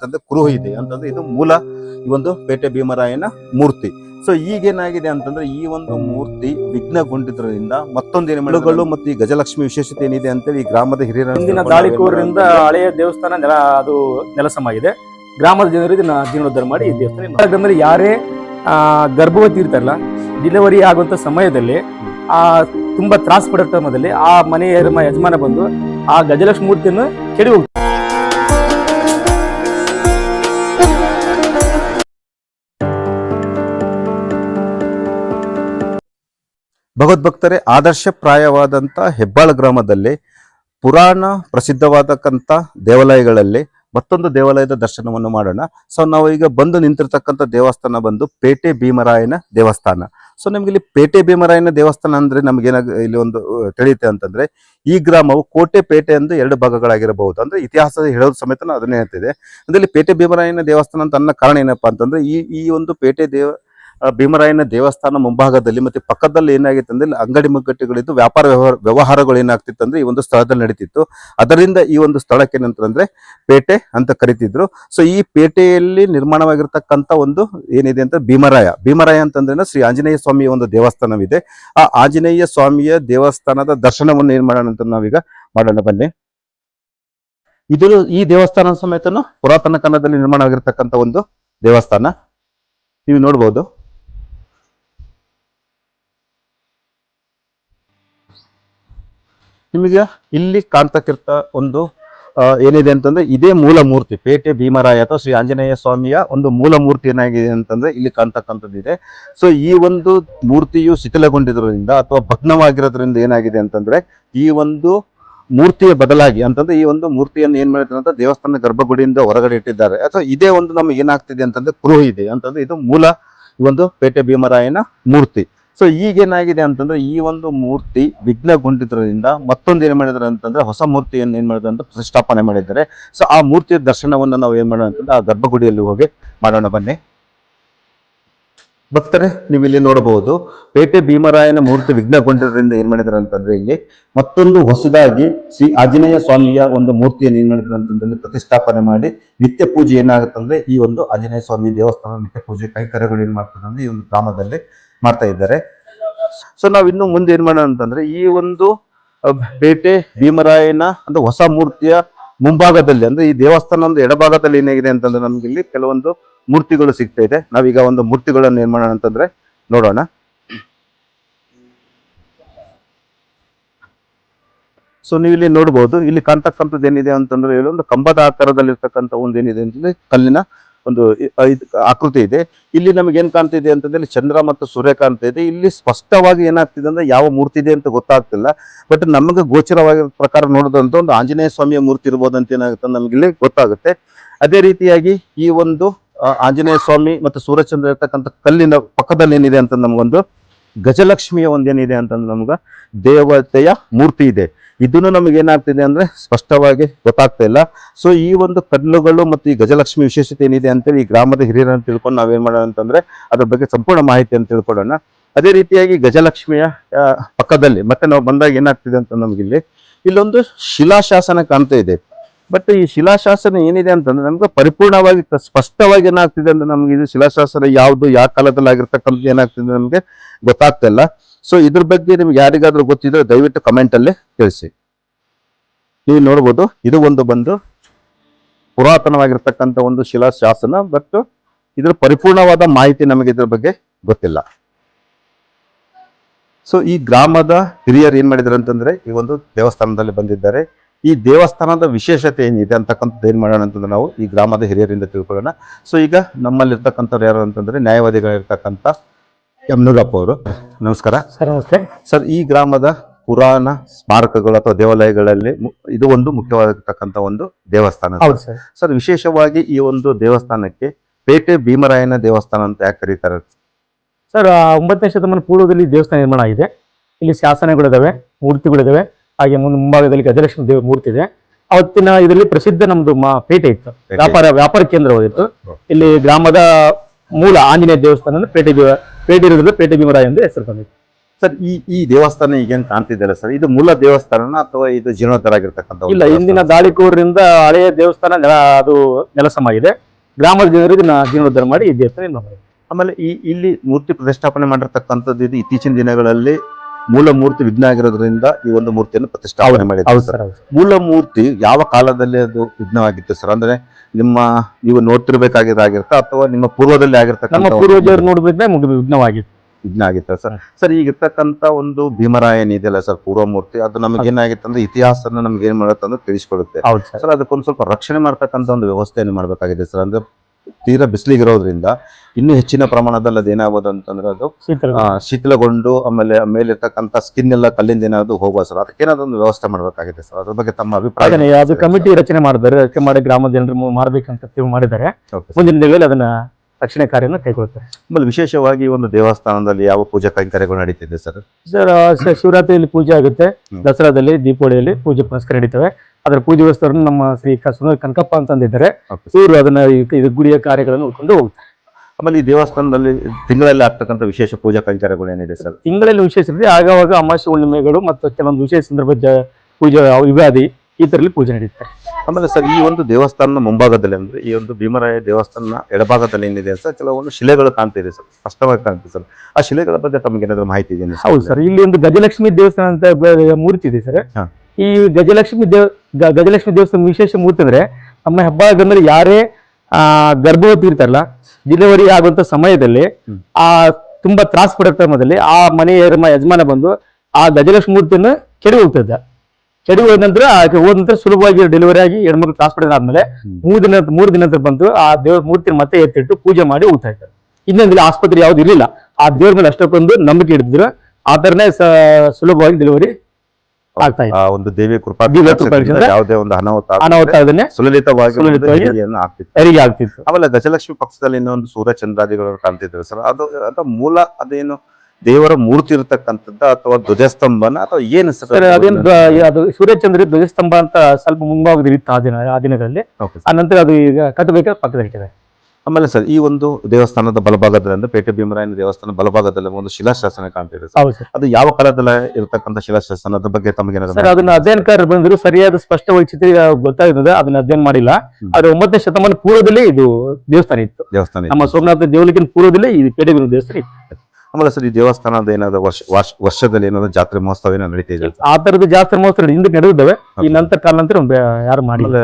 ಅಂತಂದ್ರೆ ಕುರುಹು ಇದೆ ಅಂತಂದ್ರೆ ಇದು ಮೂಲ ಈ ಒಂದು ಪೇಟೆ ಭೀಮರಾಯನ ಮೂರ್ತಿ. ಸೊ ಈಗೇನಾಗಿದೆ ಅಂತಂದ್ರೆ ಈ ಒಂದು ಮೂರ್ತಿ ವಿಘ್ನಗೊಂಡಿದ್ರಿಂದ ಮತ್ತೊಂದು ಏನು ಮತ್ತು ಈ ಗಜಲಕ್ಷ್ಮಿ ವಿಶೇಷತೆ ಏನಿದೆ ಅಂತೇಳಿ ಈ ಗ್ರಾಮದ ಹಿರಿಯರ ಹಿಂದಿನ ದಾಳಿಕೋರರಿಂದ ಹಳೆಯ ದೇವಸ್ಥಾನ ನೆಲ ಅದು ನೆಲಸಮಾಗಿದೆ. ಗ್ರಾಮದ ಜನರು ಇದನ್ನ ಜೀರ್ಣೋದ್ಧಾರ ಮಾಡಿ ಈ ದೇವಸ್ಥಾನ ಯಾರೇ ಆ, ಗರ್ಭವತಿ ಇರ್ತಾರಲ್ಲ ಡಿಲಿವರಿ ಆಗುವಂತ ಸಮಯದಲ್ಲಿ ಆ ತುಂಬಾ ತ್ರಾಸ ಪಡೋ ಕ್ರಮದಲ್ಲಿ ಆ ಮನೆಯ ಯಜಮಾನ ಬಂದು ಆ ಗಜಲಕ್ಷ್ಮಿ ಮೂರ್ತಿಯನ್ನು ಕೆಡಿ ಹೋಗ್ತಾರೆ. ಭಗವದ್ಭಕ್ತರೇ, ಆದರ್ಶಪ್ರಾಯವಾದಂಥ ಹೆಬ್ಬಾಳ ಗ್ರಾಮದಲ್ಲಿ ಪುರಾಣ ಪ್ರಸಿದ್ಧವಾದಕ್ಕಂಥ ದೇವಾಲಯಗಳಲ್ಲಿ ಮತ್ತೊಂದು ದೇವಾಲಯದ ದರ್ಶನವನ್ನು ಮಾಡೋಣ. ಸೊ ನಾವು ಈಗ ಬಂದು ನಿಂತಿರ್ತಕ್ಕಂಥ ದೇವಸ್ಥಾನ ಬಂದು ಪೇಟೆ ಭೀಮರಾಯನ ದೇವಸ್ಥಾನ. ಸೊ ನಿಮ್ಗೆ ಇಲ್ಲಿ ಪೇಟೆ ಭೀಮರಾಯನ ದೇವಸ್ಥಾನ ಅಂದ್ರೆ ನಮ್ಗೇನಾಗ ಇಲ್ಲಿ ಒಂದು ತಿಳಿಯುತ್ತೆ ಅಂತಂದ್ರೆ ಈ ಗ್ರಾಮವು ಕೋಟೆ ಪೇಟೆ ಎಂದು ಎರಡು ಭಾಗಗಳಾಗಿರಬಹುದು. ಅಂದ್ರೆ ಇತಿಹಾಸ ಹೇಳೋದು ಸಮೇತ ಅದನ್ನೇ ಹೇಳ್ತಿದೆ ಅಂದ್ರೆ ಇಲ್ಲಿ ಪೇಟೆ ಭೀಮರಾಯನ ದೇವಸ್ಥಾನ ಅಂತ ಅನ್ನೋ ಕಾರಣ ಏನಪ್ಪಾ ಅಂತಂದ್ರೆ ಈ ಈ ಒಂದು ಪೇಟೆ ದೇವ ಭೀಮರಾಯನ ದೇವಸ್ಥಾನ ಮುಂಭಾಗದಲ್ಲಿ ಮತ್ತೆ ಪಕ್ಕದಲ್ಲಿ ಏನಾಗಿತ್ತು ಅಂದ್ರೆ ಅಂಗಡಿ ಮುಗ್ಗಟ್ಟುಗಳಿದ್ದು ವ್ಯಾಪಾರ ವ್ಯವಹಾರ, ವ್ಯವಹಾರಗಳು ಏನಾಗ್ತಿತ್ತು ಅಂದ್ರೆ ಈ ಒಂದು ಸ್ಥಳದಲ್ಲಿ ನಡೀತಿತ್ತು. ಅದರಿಂದ ಈ ಒಂದು ಸ್ಥಳಕ್ಕೆ ಏನಂತಂದ್ರೆ ಪೇಟೆ ಅಂತ ಕರಿತಿದ್ರು. ಸೊ ಈ ಪೇಟೆಯಲ್ಲಿ ನಿರ್ಮಾಣವಾಗಿರ್ತಕ್ಕಂಥ ಒಂದು ಏನಿದೆ ಅಂತ ಭೀಮರಾಯ. ಭೀಮರಾಯ ಅಂತಂದ್ರೆ ಶ್ರೀ ಆಂಜನೇಯ ಸ್ವಾಮಿಯ ಒಂದು ದೇವಸ್ಥಾನವಿದೆ. ಆ ಆಂಜನೇಯ ಸ್ವಾಮಿಯ ದೇವಸ್ಥಾನದ ದರ್ಶನವನ್ನು ಏನ್ ಮಾಡೋಣ ಅಂತ ನಾವೀಗ ಮಾಡೋಣ ಬನ್ನಿ. ಇದು ಈ ದೇವಸ್ಥಾನ ಸಮೇತನು ಪುರಾತನ ಕಾಲದಲ್ಲಿ ನಿರ್ಮಾಣವಾಗಿರ್ತಕ್ಕಂಥ ಒಂದು ದೇವಸ್ಥಾನ. ನೀವು ನೋಡ್ಬೋದು. ನಿಮಗೆ ಇಲ್ಲಿ ಕಾಣ್ತಕ್ಕಿರ್ತ ಒಂದು ಏನಿದೆ ಅಂತಂದ್ರೆ ಇದೇ ಮೂಲ ಮೂರ್ತಿ, ಪೇಟೆ ಭೀಮರಾಯ ಅಥವಾ ಶ್ರೀ ಆಂಜನೇಯ ಸ್ವಾಮಿಯ ಒಂದು ಮೂಲ ಮೂರ್ತಿ ಏನಾಗಿದೆ ಅಂತಂದ್ರೆ ಇಲ್ಲಿ ಕಾಣ್ತಕ್ಕಂಥದ್ದಿದೆ ಸೊ ಈ ಒಂದು ಮೂರ್ತಿಯು ಶಿಥಿಲಗೊಂಡಿರೋದ್ರಿಂದ ಅಥವಾ ಭಗ್ನವಾಗಿರೋದ್ರಿಂದ ಏನಾಗಿದೆ ಅಂತಂದ್ರೆ ಈ ಒಂದು ಮೂರ್ತಿಯ ಬದಲಾಗಿ, ಅಂತಂದ್ರೆ ಈ ಒಂದು ಮೂರ್ತಿಯನ್ನು ಏನ್ ಮಾಡಿದ್ರಂತ ಅಂತ ದೇವಸ್ಥಾನ ಗರ್ಭಗುಡಿಯಿಂದ ಹೊರಗಡೆ ಇಟ್ಟಿದ್ದಾರೆ. ಅಥವಾ ಇದೇ ಒಂದು ನಮ್ಗೆ ಏನಾಗ್ತಿದೆ ಅಂತಂದ್ರೆ ಕುರುಹು ಇದೆ. ಅಂತಂದ್ರೆ ಇದು ಮೂಲ ಒಂದು ಪೇಟೆ ಭೀಮರಾಯನ ಮೂರ್ತಿ. ಸೊ ಈಗೇನಾಗಿದೆ ಅಂತಂದ್ರೆ ಈ ಒಂದು ಮೂರ್ತಿ ವಿಘ್ನಗೊಂಡಿದ್ರಿಂದ ಮತ್ತೊಂದು ಏನ್ ಮಾಡಿದ್ದಾರೆ ಅಂತಂದ್ರೆ ಹೊಸ ಮೂರ್ತಿಯನ್ನು ಏನ್ ಮಾಡಿದ್ದಾರೆ ಅಂತ ಪ್ರತಿಷ್ಠಾಪನೆ ಮಾಡಿದ್ದಾರೆ. ಸೊ ಆ ಮೂರ್ತಿಯ ದರ್ಶನವನ್ನು ನಾವು ಏನ್ ಮಾಡೋಣ ಅಂತಂದ್ರೆ ಆ ಗರ್ಭಗುಡಿಯಲ್ಲಿ ಹೋಗಿ ಮಾಡೋಣ ಬನ್ನಿ. ಭಕ್ತರೆ ನೀವು ಇಲ್ಲಿ ನೋಡಬಹುದು ಪೇಟೆ ಭೀಮರಾಯನ ಮೂರ್ತಿ ವಿಘ್ನಗೊಂಡಿರೋದ್ರಿಂದ ಏನ್ ಮಾಡಿದ್ದಾರೆ ಅಂತಂದ್ರೆ ಇಲ್ಲಿ ಮತ್ತೊಂದು ಹೊಸದಾಗಿ ಶ್ರೀ ಆಂಜನೇಯ ಸ್ವಾಮಿಯ ಒಂದು ಮೂರ್ತಿಯನ್ನು ಏನ್ ಮಾಡಿದ್ರೆ ಅಂತಂದ್ರೆ ಪ್ರತಿಷ್ಠಾಪನೆ ಮಾಡಿ ನಿತ್ಯ ಪೂಜೆ ಏನಾಗುತ್ತಂದ್ರೆ ಈ ಒಂದು ಆಂಜನೇಯ ಸ್ವಾಮಿ ದೇವಸ್ಥಾನ ನಿತ್ಯ ಪೂಜೆ ಕೈಕರ್ಯಗಳು ಏನ್ ಮಾಡ್ತಾರೆ ಅಂದ್ರೆ ಈ ಒಂದು ಗ್ರಾಮದಲ್ಲಿ ಮಾಡ್ತಾ ಇದ್ದಾರೆ. ಸೊ ನಾವ್ ಇನ್ನು ಮುಂದೆ ಏನ್ ಮಾಡೋಣ ಅಂತಂದ್ರೆ, ಈ ಒಂದು ಬೇಟೆ, ಭೀಮರಾಯನ ಅಂದ್ರೆ ಹೊಸ ಮೂರ್ತಿಯ ಮುಂಭಾಗದಲ್ಲಿ, ಅಂದ್ರೆ ಈ ದೇವಸ್ಥಾನ ಒಂದು ಎಡಭಾಗದಲ್ಲಿ ಏನಾಗಿದೆ ಅಂತಂದ್ರೆ ನಮ್ಗೆ ಇಲ್ಲಿ ಕೆಲವೊಂದು ಮೂರ್ತಿಗಳು ಸಿಗ್ತಾ ಇದೆ. ನಾವೀಗ ಒಂದು ಮೂರ್ತಿಗಳನ್ನು ಏನ್ ಮಾಡೋಣ ಅಂತಂದ್ರೆ, ನೋಡೋಣ. ಸೊ ನೀವು ಇಲ್ಲಿ ನೋಡಬಹುದು ಇಲ್ಲಿ ಕಾಣ್ತಕ್ಕಂಥದ್ದು ಏನಿದೆ ಅಂತಂದ್ರೆ ಒಂದು ಕಂಬದ ಆಕಾರದಲ್ಲಿರ್ತಕ್ಕಂಥ ಒಂದು ಏನಿದೆ ಅಂತಂದ್ರೆ ಕಲ್ಲಿನ ಒಂದು ಆಕೃತಿ ಇದೆ. ಇಲ್ಲಿ ನಮಗೆ ಏನ್ ಕಾಣ್ತಿದೆ ಅಂತಂದ್ರೆ ಚಂದ್ರ ಮತ್ತು ಸೂರ್ಯ ಕಾಣ್ತಾ ಇದೆ. ಇಲ್ಲಿ ಸ್ಪಷ್ಟವಾಗಿ ಏನಾಗ್ತಿದೆ ಅಂದ್ರೆ ಯಾವ ಮೂರ್ತಿ ಇದೆ ಅಂತ ಗೊತ್ತಾಗ್ತಿಲ್ಲ. ಬಟ್ ನಮಗೆ ಗೋಚರವಾಗಿರೋ ಪ್ರಕಾರ ನೋಡೋದಂತ ಒಂದು ಆಂಜನೇಯ ಸ್ವಾಮಿಯ ಮೂರ್ತಿ ಇರ್ಬೋದು ಅಂತ ಏನಾಗುತ್ತೆ ನಮ್ಗೆ ಇಲ್ಲಿ ಗೊತ್ತಾಗುತ್ತೆ. ಅದೇ ರೀತಿಯಾಗಿ ಈ ಒಂದು ಆಂಜನೇಯ ಸ್ವಾಮಿ ಮತ್ತು ಸೂರ್ಯಚಂದ್ರ ಇರ್ತಕ್ಕಂಥ ಕಲ್ಲಿನ ಪಕ್ಕದಲ್ಲಿ ಏನಿದೆ ಅಂತ ನಮಗೊಂದು ಗಜಲಕ್ಷ್ಮಿಯ ಒಂದೇನಿದೆ ಅಂತಂದ್ರೆ ನಮ್ಗೆ ದೇವತೆಯ ಮೂರ್ತಿ ಇದೆ. ಇದನ್ನು ನಮಗೆ ಏನಾಗ್ತಿದೆ ಅಂದ್ರೆ ಸ್ಪಷ್ಟವಾಗಿ ಗೊತ್ತಾಗ್ತಾ ಇಲ್ಲ. ಸೊ ಈ ಒಂದು ಕಲ್ಲುಗಳು ಮತ್ತು ಈ ಗಜಲಕ್ಷ್ಮಿ ವಿಶೇಷತೆ ಏನಿದೆ ಅಂತೇಳಿ ಈ ಗ್ರಾಮದ ಹಿರಿಯರನ್ನು ತಿಳ್ಕೊಂಡು ನಾವೇನ್ ಮಾಡೋಣ ಅಂತಂದರೆ ಅದ್ರ ಬಗ್ಗೆ ಸಂಪೂರ್ಣ ಮಾಹಿತಿಯನ್ನು ತಿಳ್ಕೊಳ್ಳೋಣ. ಅದೇ ರೀತಿಯಾಗಿ ಗಜಲಕ್ಷ್ಮಿಯ ಪಕ್ಕದಲ್ಲಿ ಮತ್ತೆ ನಾವು ಬಂದಾಗ ಏನಾಗ್ತಿದೆ ಅಂತ ನಮ್ಗೆ ಇಲ್ಲಿ ಇಲ್ಲೊಂದು ಶಿಲಾಶಾಸನ ಕಾಣ್ತಾ ಇದೆ. ಬಟ್ ಈ ಶಿಲಾಶಾಸನ ಏನಿದೆ ಅಂತಂದ್ರೆ ನಮ್ಗೆ ಪರಿಪೂರ್ಣವಾಗಿ ಸ್ಪಷ್ಟವಾಗಿ ಏನಾಗ್ತಿದೆ ಅಂದ್ರೆ ನಮ್ಗೆ ಇದು ಶಿಲಾಶಾಸನ ಯಾವುದು, ಯಾವ ಕಾಲದಲ್ಲಿ ಆಗಿರ್ತಕ್ಕಂಥದ್ದು ಏನಾಗ್ತಿದೆ ನಮ್ಗೆ ಗೊತ್ತಾಗ್ತಾ ಇಲ್ಲ. ಸೊ ಇದ್ರ ಬಗ್ಗೆ ನಿಮ್ಗೆ ಯಾರಿಗಾದ್ರೂ ಗೊತ್ತಿದ್ರೆ ದಯವಿಟ್ಟು ಕಮೆಂಟ್ ಅಲ್ಲಿ ತಿಳಿಸಿ. ನೀವು ನೋಡ್ಬೋದು, ಇದು ಒಂದು ಬಂದು ಪುರಾತನವಾಗಿರ್ತಕ್ಕಂಥ ಒಂದು ಶಿಲಾಶಾಸನ ಬಟ್ ಇದ್ರ ಪರಿಪೂರ್ಣವಾದ ಮಾಹಿತಿ ನಮಗೆ ಇದ್ರ ಬಗ್ಗೆ ಗೊತ್ತಿಲ್ಲ. ಸೊ ಈ ಗ್ರಾಮದ ಹಿರಿಯರು ಏನ್ ಮಾಡಿದ್ರು ಅಂತಂದ್ರೆ, ಈ ಒಂದು ದೇವಸ್ಥಾನದಲ್ಲಿ ಬಂದಿದ್ದಾರೆ. ಈ ದೇವಸ್ಥಾನದ ವಿಶೇಷತೆ ಏನಿದೆ ಅಂತಕ್ಕಂಥದ್ದು ಏನ್ ಮಾಡೋಣ ಅಂತಂದ್ರೆ ನಾವು ಈ ಗ್ರಾಮದ ಹಿರಿಯರಿಂದ ತಿಳ್ಕೊಳ್ಳೋಣ. ಸೊ ಈಗ ನಮ್ಮಲ್ಲಿರ್ತಕ್ಕಂಥವ್ರು ಯಾರು ಅಂತಂದ್ರೆ, ನ್ಯಾಯವಾದಿಗಳಿರ್ತಕ್ಕಂಥ ಎಂ ನುರಪ್ಪ ಅವರು. ನಮಸ್ಕಾರ. ಸರ್ ನಮಸ್ತೆ. ಸರ್ ಈ ಗ್ರಾಮದ ಪುರಾಣ ಸ್ಮಾರಕಗಳು ಅಥವಾ ದೇವಾಲಯಗಳಲ್ಲಿ ಇದು ಒಂದು ಮುಖ್ಯವಾಗಿರ್ತಕ್ಕಂಥ ಒಂದು ದೇವಸ್ಥಾನ ಸರ್. ವಿಶೇಷವಾಗಿ ಈ ಒಂದು ದೇವಸ್ಥಾನಕ್ಕೆ ಪೇಟೆ ಭೀಮರಾಯನ ದೇವಸ್ಥಾನ ಅಂತ ಯಾಕೆ ಕರೀತಾರೆ? ಸರ್ ಒಂಬತ್ತನೇ ಶತಮಾನ ಪೂರ್ವದಲ್ಲಿ ದೇವಸ್ಥಾನ ನಿರ್ಮಾಣ ಆಗಿದೆ. ಇಲ್ಲಿ ಶಾಸನಗಳಿದಾವೆ ಮೂರ್ತಿಗಳಿದಾವೆ ಹಾಗೆ ಮುಂದೆ ಮುಂಭಾಗದಲ್ಲಿ ಗಜಲಕ್ಷ್ಮಿ ದೇವ ಮೂರ್ತಿ ಇದೆ. ಅವತ್ತಿನ ಇದರಲ್ಲಿ ಪ್ರಸಿದ್ಧ ನಮ್ದು ಮಾ ಪೇಟೆ ಇತ್ತು. ವ್ಯಾಪಾರ ವ್ಯಾಪಾರ ಕೇಂದ್ರವಾಗಿತ್ತು. ಇಲ್ಲಿ ಗ್ರಾಮದ ಮೂಲ ಆಂಜನೇಯ ದೇವಸ್ಥಾನ ಪೇಟೆ ಭೀಮ- ಪೇಟೆ ಇರೋದ್ರಿಂದ ಪೇಟೆ ಭೀಮರಾಯ ಎಂದು ಹೆಸರು ಬಂದಿದೆ. ಸರ್ ಈ ಈ ದೇವಸ್ಥಾನ ಈಗೇನು ಕಾಣ್ತಿದ್ದಲ್ಲ ಸರ್? ಇದು ಮೂಲ ದೇವಸ್ಥಾನ ಅಥವಾ ಇದು ಜೀರ್ಣೋದ್ಧಾರ ಆಗಿರ್ತಕ್ಕಂಥ ಇಲ್ಲ ಇಂದಿನ ದಾಳಿಕೋರಿಂದ ಹಳೆಯ ದೇವಸ್ಥಾನ ನೆಲ ಅದು ನೆಲಸಮ ಆಗಿದೆ ಗ್ರಾಮದ ಜನರು ಇದನ್ನ ಜೀರ್ಣೋದ್ಧಾರ ಮಾಡಿ ಈ ದೇವಸ್ಥಾನ ಆಮೇಲೆ ಈ ಇಲ್ಲಿ ಮೂರ್ತಿ ಪ್ರತಿಷ್ಠಾಪನೆ ಮಾಡಿರ್ತಕ್ಕಂಥದ್ದು ಇದು ಇತ್ತೀಚಿನ ದಿನಗಳಲ್ಲಿ ಮೂಲ ಮೂರ್ತಿ ವಿಘ್ನ ಆಗಿರೋದ್ರಿಂದ ಈ ಒಂದು ಮೂರ್ತಿಯನ್ನು ಪ್ರತಿಷ್ಠಾಪನೆ ಮಾಡಿದ್ದಾರೆ ಸರ್ ಮೂಲ ಮೂರ್ತಿ ಯಾವ ಕಾಲದಲ್ಲಿ ಅದು ವಿಘ್ನವಾಗಿತ್ತು ಸರ್? ಅಂದ್ರೆ ನಿಮ್ಮ ನೀವು ನೋಡ್ತಿರ್ಬೇಕಾಗಿದ್ದಾಗಿರ್ತಾ ಅಥವಾ ನಿಮ್ಮ ಪೂರ್ವದಲ್ಲಿ ನಮ್ಮ ಆಗಿರ್ತಕ್ಕಂಥ ಒಂದು ಪೂರ್ವಜರು ನೋಡ್ಬೇಕಂದ್ರೆ ವಿಘ್ನವಾಗಿತ್ತು. ವಿಘ್ನ ಆಗಿತ್ತ ಸರ್ ಸರ್ ಈಗ ಇರ್ತಕ್ಕಂಥ ಒಂದು ಭೀಮರಾಯನ್ ಇದೆಯಲ್ಲ ಸರ್ ಪೂರ್ವ ಮೂರ್ತಿ ಅದು ನಮ್ಗೆ ಏನಾಗಿತ್ತು ಅಂದ್ರೆ ಇತಿಹಾಸನ ನಮ್ಗೆ ಏನ್ ಮಾಡುತ್ತೆ ಅಂದ್ರೆ ತಿಳಿಸ್ಕೊಡುತ್ತೆ. ಸರ್ ಅದಕ್ಕೊಂದು ಸ್ವಲ್ಪ ರಕ್ಷಣೆ ಮಾಡ್ತಕ್ಕಂಥ ಒಂದು ವ್ಯವಸ್ಥೆಯನ್ನು ಮಾಡಬೇಕಾಗಿದೆ ಸರ್. ಅಂದ್ರೆ ತೀರಾ ಬಿಸಿಲಿಗಿರೋದ್ರಿಂದ ಇನ್ನೂ ಹೆಚ್ಚಿನ ಪ್ರಮಾಣದಲ್ಲಿ ಏನಾಗೋದು ಅಂತಂದ್ರೆ ಅದು ಶಿಥಿಲಗೊಂಡು ಆಮೇಲೆ ಮೇಲಿರ್ತಕ್ಕಂಥ ಸ್ಕಿನ್ ಎಲ್ಲ ಕಲ್ಲಿಂದ ಏನಾದ್ರು ಹೋಗುವ ಸರ್. ಅದಕ್ಕೆ ಏನಾದ್ರು ಒಂದು ವ್ಯವಸ್ಥೆ ಮಾಡಬೇಕಾಗಿದೆ ಸರ್. ಅದ್ರ ಬಗ್ಗೆ ತಮ್ಮ ಅಭಿಪ್ರಾಯ ಅದು ಕಮಿಟಿ ರಚನೆ ಮಾಡಿದ್ದಾರೆ. ರಚನೆ ಮಾಡಿ ಗ್ರಾಮದ ಜನರು ಮಾಡಬೇಕಂತ ಮಾಡಿದ್ದಾರೆ. ಮುಂದಿನ ದಿನಗಳಲ್ಲಿ ಅದನ್ನ ರಕ್ಷಣೆ ಕಾರ್ಯನ ಕೈಗೊಳ್ತಾರೆ ಆಮೇಲೆ ವಿಶೇಷವಾಗಿ ಒಂದು ದೇವಸ್ಥಾನದಲ್ಲಿ ಯಾವ ಪೂಜಾ ಕೈಂಕರ್ಯಗಳು ನಡೀತಿದೆ ಸರ್? ಸರ್ ಶ- ಶಿವರಾತ್ರಿಯಲ್ಲಿ ಪೂಜೆ ಆಗುತ್ತೆ. ದಸರಾದಲ್ಲಿ ದೀಪಾವಳಿಯಲ್ಲಿ ಪೂಜೆ ಪುನಸ್ಕಾರ ನಡೀತವೆ. ಅದರ ಪೂಜೆ ವ್ಯವಸ್ಥೆಯನ್ನು ನಮ್ಮ ಶ್ರೀ ಕ- ಸುಂದರ ಕನಕಪ್ಪ ಅಂತಂದಿದ್ದಾರೆ. Okay, ಇವರು ಅದನ್ನ ಈ- ಇದು ಗುಡಿಯ ಕಾರ್ಯಗಳನ್ನು ನೋಡ್ಕೊಂಡು ಹೋಗ್ತಾರೆ. ಆಮೇಲೆ ಈ ದೇವಸ್ಥಾನದಲ್ಲಿ ತಿಂಗಳಲ್ಲಿ ಆಗ್ತಕ್ಕಂಥ ವಿಶೇಷ ಪೂಜಾ ಕೈಂಕರ್ಯಗಳು ಏನಿದೆ ಸರ್? ತಿಂಗಳಲ್ಲಿ ವಿಶೇಷ ಇರುತ್ತೆ ಆಗಾಗ ಅಮಾವಾಸ್ಯ ಹುಣ್ಣಿಮೆಗಳು ಮತ್ತು ಕೆಲವೊಂದು ವಿಶೇಷ ಸಂದರ್ಭ ಜ- ಪೂಜೆ ಯುಗಾದಿ ಈ ತರಲ್ಲಿ ಪೂಜೆ ನಡೀತಾರೆ ಆಮೇಲೆ ಸರ್ ಈ ಒಂದು ದೇವಸ್ಥಾನದ ಮುಂಭಾಗದಲ್ಲಿ ಅಂದ್ರೆ ಈ ಒಂದು ಭೀಮರಾಯ ದೇವಸ್ಥಾನ ಎಡಭಾಗದಲ್ಲಿ ಏನಿದೆ ಸರ್ ಕೆಲವೊಂದು ಶಿಲೆಗಳು ಕಾಣ್ತಿದೆ ಸರ್ ಸ್ಪಷ್ಟವಾಗಿ ಕಾಣ್ತಿದೆ ಸರ್. ಆ ಶಿಲೆಗಳ ಬಗ್ಗೆ ತಮಗೆ ಏನಾದ್ರು ಮಾಹಿತಿ ಇದೆಯಾ ಹೌದು ಸರ್ ಇಲ್ಲಿ ಒಂದು ಗಜಲಕ್ಷ್ಮಿ ದೇವಸ್ಥಾನ ಅಂತ ಮೂರ್ತಿ ಇದೆ ಸರ್. ಈ ಗಜಲಕ್ಷ್ಮಿ ದೇವ ಗಜಲಕ್ಷ್ಮಿ ದೇವಸ್ಥಾನ ವಿಶೇಷ ಮೂರ್ತಿ ಅಂದ್ರೆ ನಮ್ಮ ಹಬ್ಬ ಬಂದ್ರೆ ಯಾರೇ ಆ ಗರ್ಭವತಿ ಇರ್ತಾರಲ್ಲ ಡಿಲಿವರಿ ಆಗುವಂತ ಸಮಯದಲ್ಲಿ ಆ ತುಂಬಾ ತ್ರಾಸ ಪಡೋ ಕ್ರಮದಲ್ಲಿ ಆ ಮನೆಯ ಯಜಮಾನ ಬಂದು ಆ ಗಜಲಕ್ಷ್ಮಿ ಮೂರ್ತಿಯನ್ನು ಕೆಡಿ ಹೋಗ್ತಿದ್ದ. ಕೆಡಿ ಹೋದ ನಂತರ ಆಕೆ ಹೋದ ನಂತರ ಸುಲಭವಾಗಿ ಡೆಲಿವರಿ ಆಗಿ ಹೆಣ್ಮಕ್ಳು ಹಾಸ್ಪಿಟಲ್ ಆದ್ಮೇಲೆ. ಮೂರು ದಿನ ಮೂರು ದಿನ ನಂತರ ಬಂದು ಆ ದೇವ್ರ ಮೂರ್ತಿನ ಮತ್ತೆ ಎತ್ತಿಟ್ಟು ಪೂಜೆ ಮಾಡಿ ಹೋಗ್ತಾ ಇದ್ದಾರೆ ಇನ್ನೊಂದಿಲ್ಲ ಆಸ್ಪತ್ರೆ ಯಾವ್ದು ಇರಲಿಲ್ಲ. ಆ ದೇವ್ರ ಮೇಲೆ ಅಷ್ಟಕ್ಕೊಂದು ನಂಬಿಕೆ ಇಡಿದ್ರು ಆ ತರನೇ ಸುಲಭವಾಗಿ ಡೆಲಿವರಿ ಆಗ್ತಾ ಇದೆ. ಒಂದು ದೇವಿಯ ಕೃಪಾ ಯಾವುದೇ ಒಂದು ಅನಾಹುತ ಅದನ್ನೇ ಸುಲಲಿತವಾಗಿ ಹೆರಿಗೆ ಆಗ್ತಿತ್ತು ಆಮೇಲೆ ಗಜಲಕ್ಷ್ಮಿ ಪಕ್ಷದಲ್ಲಿ ಇನ್ನೊಂದು ಸೂರ್ಯ ಚಂದ್ರಾದಿಗಳು ಕಾಣ್ತಿದ್ರು ಸರ್. ಅದು ಅದು ಮೂಲ ಅದೇನು ದೇವರ ಮೂರ್ತಿ ಇರತಕ್ಕಂಥದ್ದು ಅಥವಾ ಧ್ವಜಸ್ತಂಭನ ಅಥವಾ ಏನು ಸರ್ ಅದೇನು ಅದು? ಸೂರ್ಯಚಂದ್ರ ಧ್ವಜಸ್ತಂಭ ಅಂತ ಸ್ವಲ್ಪ ಮುಂಭಾಗದಲ್ಲಿ ಇತ್ತು ಆ ದಿನ ಆ ದಿನಗಳಲ್ಲಿ Okay, ಆ ನಂತರ ಅದು ಈಗ ಕಟ್ಟಬೇಕಾದ ಪಕ್ಕದಲ್ಲಿ ಇಟ್ಟಿದೆ ಆಮೇಲೆ ಸರ್ ಈ ಒಂದು ದೇವಸ್ಥಾನದ ಬಲಭಾಗದಲ್ಲಿ ಅಂದ್ರೆ ಪೇಟೆ ಭೀಮರಾಯನ ದೇವಸ್ಥಾನ ಬಲಭಾಗದಲ್ಲಿ ಒಂದು ಶಿಲಾಶಾಸನ ಕಾಣ್ತಿದೆ ಅದು ಯಾವ ಕಾಲದಲ್ಲಿ ಇರತಕ್ಕಂಥ ಶಿಲಾಶಾಸನದ ಬಗ್ಗೆ ತಮಗೆ ಅದನ್ನ ಅಧ್ಯಯನಕಾರರು ಬಂದ್ರು ಸರಿಯಾದ ಸ್ಪಷ್ಟವಾಗಿ ಚಿತ್ರ ಗೊತ್ತಾಗಿದೆ ಅದನ್ನ ಅಧ್ಯಯನ ಮಾಡಿಲ್ಲ. ಆದ್ರೆ ಒಂಬತ್ತನೇ ಶತಮಾನ ಪೂರ್ವದಲ್ಲಿ ಇದು ದೇವಸ್ಥಾನ ಇತ್ತು. ದೇವಸ್ಥಾನ ನಮ್ಮ ಸೋಮನಾಥ ದೇವಲಿಕ್ಕಿನ ಪೂರ್ವದಲ್ಲಿ ಈ ಪೇಟೆ ದೇವಸ್ಥಾನ ಇತ್ತು. ಆಮೇಲೆ ಸರ್ ಈ ದೇವಸ್ಥಾನದ ಏನಾದ್ರು ವರ್ಷ ವರ್ಷ- ವರ್ಷದಲ್ಲಿ ಏನಾದ್ರು ಜಾತ್ರೆ ಮಹೋತ್ಸವ ಏನೋ ಇದೆ ಆ ತರದ ಜಾತ್ರೆ ಮಹೋತ್ಸವ ಹಿಂದೆ ನಡೆದಿದ್ದಾವೆ. ಈ ನಂತರ ಕಾಲಾಂತರ ಯಾರು ಆಮೇಲೆ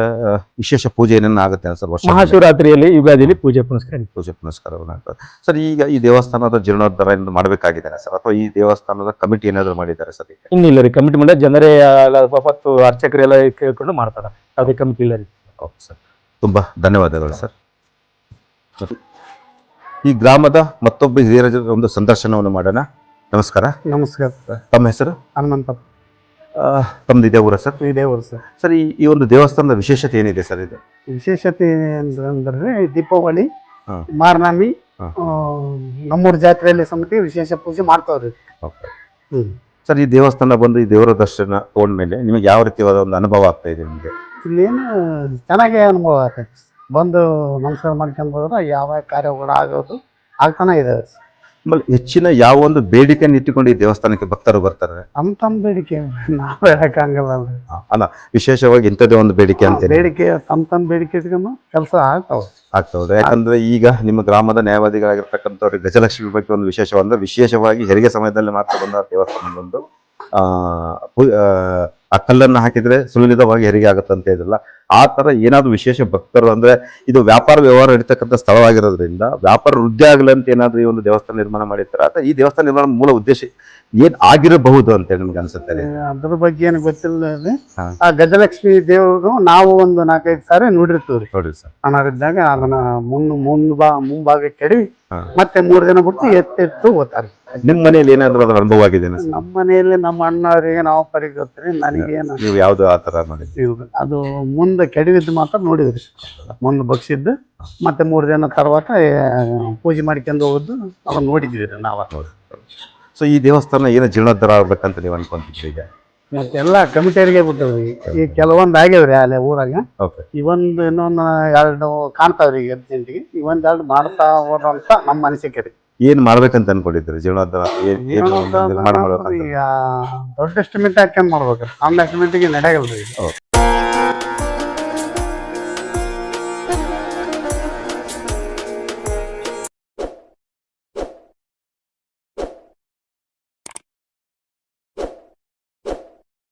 ವಿಶೇಷ ಪೂಜೆ ಏನೇನು ಆಗುತ್ತೆ ಸರ್ ವರ್ಷ? ಮಹಾಶಿವರಾತ್ರಿಯಲ್ಲಿ ಯುಗಾದಿಯಲ್ಲಿ ಪೂಜೆ ಪುನಸ್ಕಾರ ಪೂಜೆ ಪುನಸ್ಕಾರವನ್ನು ಆಗ್ತದೆ? ಸರ್ ಈಗ ಈ ದೇವಸ್ಥಾನದ ಜೀರ್ಣೋದ್ಧಾರ ಏನಾದ್ರು ಮಾಡಬೇಕಾಗಿದೆ ಸರ್? ಅಥವಾ ಈ ದೇವಸ್ಥಾನದ ಕಮಿಟಿ ಏನಾದ್ರು ಮಾಡಿದ್ದಾರೆ ಸರ್ ಇನ್ನಿಲ್ಲ ರೀ ಕಮಿಟಿ ಮಾಡಿ ಜನರೇ ಎಲ್ಲ ಮತ್ತು ಅರ್ಚಕರೆಲ್ಲ ಕೇಳ್ಕೊಂಡು ಮಾಡ್ತಾರೆ. ಯಾವುದೇ ಕಮಿಟಿ ಇಲ್ಲ ರೀ. Okay sir. ತುಂಬಾ ಧನ್ಯವಾದಗಳು ಸರ್. ಈ ಗ್ರಾಮದ ಮತ್ತೊಬ್ಬ ಹಿರಿಯರ ಒಂದು ಸಂದರ್ಶನವನ್ನು ಮಾಡೋಣ. ನಮಸ್ಕಾರ. ನಮಸ್ಕಾರ. ತಮ್ಮ ಹೆಸರು? ಹನುಮಂತಪ್ಪ ತಮ್ಮದು ತಮ್ದು ಇದೇ ಊರ ಸರ್? ಇದೇ ಊರು ಸರ್. ಸರ್ ಈ ಈ ಒಂದು ದೇವಸ್ಥಾನದ ವಿಶೇಷತೆ ಏನಿದೆ ಸರ್ ಇದು? ವಿಶೇಷತೆ ಅಂದ್ರೆ ದೀಪಾವಳಿ ಹಾ. ಮಾರ್ನಾಮಿ ಹಾ. ಆ, ನಮ್ಮೂರ್ ಜಾತ್ರೆಯಲ್ಲಿ ಸಮಿತಿ ವಿಶೇಷ ಪೂಜೆ ಮಾಡ್ತಾವ್ರಿ. Okay. ಹ್ಮ್. ಸರ್ ಈ ದೇವಸ್ಥಾನ ಬಂದು ಈ ದೇವರ ದರ್ಶನ ತಗೊಂಡ್ಮೇಲೆ ನಿಮಗೆ ಯಾವ ರೀತಿಯಾದ ಒಂದು ಅನುಭವ ಆಗ್ತಾ ಇದೆ ನಿಮಗೆ? ಇಲ್ಲೇನು ಚೆನ್ನಾಗಿ ಅನುಭವ ಆಗ್ತೈತೆ ಬಂದು ನಮಸ್ಕಾರ ಮಾಡ್ಕೊಂಡು ಹೋದ್ರೆ ಯಾವ ಕಾರ್ಯಗಳು ಆಗೋದು ಆಗ್ತಾನೆ ಇದೆ. ಆಮೇಲೆ ಹೆಚ್ಚಿನ ಯಾವ ಒಂದು ಬೇಡಿಕೆಯನ್ನು ಇಟ್ಟುಕೊಂಡು ಈ ದೇವಸ್ಥಾನಕ್ಕೆ ಭಕ್ತರು ಬರ್ತಾರೆ? ತಮ್ಮ ತಮ್ಮ ಬೇಡಿಕೆ ನಾವು ಹೇಳಕ್ಕಾಗಲ್ಲ ಅಲ್ರಿ. ಅಲ್ಲ ವಿಶೇಷವಾಗಿ ಇಂಥದ್ದೇ ಒಂದು ಬೇಡಿಕೆ ಅಂತ ಬೇಡಿಕೆ ತಮ್ಮ ತಮ್ಮ ಬೇಡಿಕೆ ಇಟ್ಕೊಂಡು ಕೆಲಸ ಆಗ್ತಾವೆ. ಆಗ್ತದೆ ಯಾಕಂದ್ರೆ ಈಗ ನಿಮ್ಮ ಗ್ರಾಮದ ನ್ಯಾಯವಾದಿಗಳಾಗಿರ್ತಕ್ಕಂಥವ್ರಿಗೆ ಗಜಲಕ್ಷ್ಮಿ ಬಗ್ಗೆ ಒಂದು ವಿಶೇಷವಾದ ವಿಶೇಷವಾಗಿ ಹೆರಿಗೆ ಸಮಯದಲ್ಲಿ ಮಾತ್ರ ಬಂದ ದೇವಸ್ಥಾನ ಒಂದು ಆ ಪು- ಆ, ಆ ಕಲ್ಲನ್ನು ಹಾಕಿದ್ರೆ ಸುಲಲಿತವಾಗಿ ಹೆರಿಗೆ ಆಗುತ್ತೆ ಅಂತ ಇದಿಲ್ಲ ಆ ತರ ಏನಾದ್ರು ವಿಶೇಷ ಭಕ್ತರು ಅಂದ್ರೆ ಇದು ವ್ಯಾಪಾರ ವ್ಯವಹಾರ ನಡೀತಕ್ಕಂಥ ಸ್ಥಳವಾಗಿರೋದ್ರಿಂದ ವ್ಯಾಪಾರ ವೃದ್ಧಿ ಆಗಲಿ ಅಂತ ಏನಾದ್ರು ಈ ಒಂದು ದೇವಸ್ಥಾನ ನಿರ್ಮಾಣ ಮಾಡಿರ್ತಾರೆ ಅಥವಾ ಈ ದೇವಸ್ಥಾನ ನಿರ್ಮಾಣ ಮೂಲ ಉದ್ದೇಶ ಏನು ಆಗಿರಬಹುದು ಅಂತ ಹೇಳಿ ಅನಿಸುತ್ತೆ? ಅದ್ರ ಬಗ್ಗೆ ಏನು ಗೊತ್ತಿಲ್ಲ. ಆ ಗಜಲಕ್ಷ್ಮಿ ದೇವರು ನಾವು ಒಂದು ನಾಲ್ಕೈದು ಸಾರಿ ನೋಡಿರ್ತೀವಿ ನೋಡ್ರಿ ಸರ್. ಅನಾರಿದ್ದಾಗ ಅದನ್ನ ಮುನ್ ಮುಂದ್ ಬಾ ಮುಂಭಾಗ ಕೆಡವಿ ಮತ್ತೆ ಮೂರ್ ದಿನ ಬಿಟ್ಟು ಎತ್ತೆತ್ತು ಹೋಗ್ತಾರೆ. ನಿಮ್ ಮನೆಯಲ್ಲಿ ಏನಾದ್ರು ಅದ್ರ ಅನುಭವ ಆಗಿದೆ ನಮ್ಮ ಮನೆಯಲ್ಲಿ ನಮ್ಮ ಅಣ್ಣವರಿಗೆ ನಾವು ಪರಿಗೆ ಗೊತ್ತ್ರಿ ನೀವು ಯಾವುದು ಆ ಅದು ಮುಂದೆ ಕೆಡವಿದ್ದು ಮಾತ್ರ ನೋಡಿದ್ರಿ. ಮುಂದೆ ಬಗ್ಸಿದ್ದು ಮತ್ತೆ ಮೂರು ದಿನ ತರ್ವಾತ ಪೂಜೆ ಮಾಡ್ಕೊಂಡು ಹೋಗುದು ಅವ್ರು ನೋಡಿದ್ವಿ ನಾವು. ಸೊ ಈ ದೇವಸ್ಥಾನ ಏನೋ ಜೀರ್ಣೋದ್ಧಾರ ಆಗ್ಬೇಕಂತ ನೀವು ಅನ್ಕೊಂತಿದ್ರಿ ಈಗ? ಮತ್ತೆಲ್ಲ ಕಮಿಟಿಯರಿಗೆ ಬಿಟ್ಟವ್ರಿ. ಈಗ ಕೆಲವೊಂದು ಆಗ್ಯಾವ್ರಿ ಅಲ್ಲೇ ಊರಾಗ. ಇವೊಂದು ಇನ್ನೊಂದು ಎರಡು ಕಾಣ್ತಾವ್ರಿ ಅರ್ಜೆಂಟಿಗೆ ಇವೊಂದು ಎರಡು ಮಾಡ್ತಾ ಹೋದಂತ ನಮ್ಮ ಅನಿಸಿಕೆ ರೀ. ಏನ್ ಮಾಡ್ಬೇಕಂತ ಅನ್ಕೊಂಡಿದ್ರಿ ಜೀವನೋದ್ಧಾರ ಏನ್- ಏನು ಜೀವನೋದ್ಧಾರ ನಿರ್ಮಾಣ ಮಾಡ್ಬೇಕಂತ ಈಗ ದೊಡ್ಡ ಎಸ್ಟಿಮೇಟ್ ಹಾಕ್ಯಂಡ್ ಮಾಡ್ಬೇಕು? ಸಣ್ಣ ಎಸ್ಟಿಮೇಟಿಗೆ ನಡೆಯಲ್ರಿ.